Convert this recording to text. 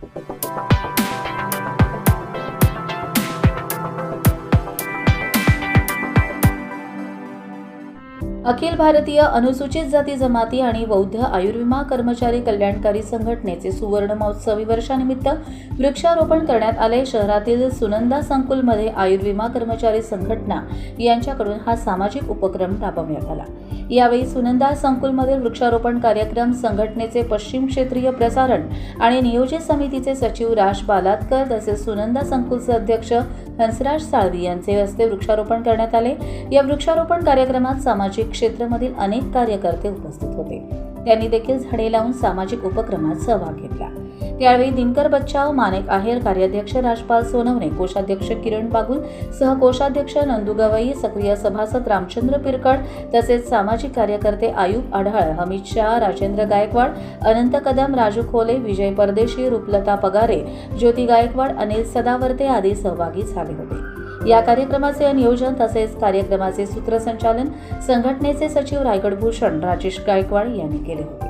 अखिल भारतीय अनुसूचित जाती जमाती आणि बौद्ध आयुर्विमा कर्मचारी कल्याणकारी संघटनेचे सुवर्ण महोत्सवी वर्षानिमित्त वृक्षारोपण करण्यात आले. शहरातील सुनंदा संकुलमध्ये आयुर्विमा कर्मचारी संघटना यांच्याकडून हा सामाजिक उपक्रम राबवण्यात आला. यावेळी सुनंदा संकुलमधील वृक्षारोपण कार्यक्रम संघटनेचे पश्चिम क्षेत्रीय प्रसारण आणि नियोजित समितीचे सचिव राज बालातकर तसेच सुनंदा संकुलचे अध्यक्ष हंसराज साळवी यांचे हस्ते वृक्षारोपण करण्यात आले. या वृक्षारोपण कार्यक्रमात सामाजिक क्षेत्रामधील अनेक कार्यकर्ते उपस्थित होते. त्यांनी देखील झाडे लावून सामाजिक उपक्रमात सहभाग घेतला. त्यावेळी दिनकर बच्चाव मानेक आहेर कार्याध्यक्ष राजपाल सोनवणे कोषाध्यक्ष किरण बागुल सहकोषाध्यक्ष नंदू गवई सक्रिय सभासद रामचंद्र पिरकड तसेच सामाजिक कार्यकर्ते आयुब आढाळ हमीद शाह राजेंद्र गायकवाड अनंत कदम राजू खोले विजय परदेशी रूपलता पगारे ज्योती गायकवाड अनिल सदावर्ते आदी सहभागी झाले होते. या कार्यक्रमाचे नियोजन तसेच कार्यक्रमाचे सूत्रसंचालन संघटनेचे सचिव रायगड भूषण राजेश गायकवाड यांनी केले होते.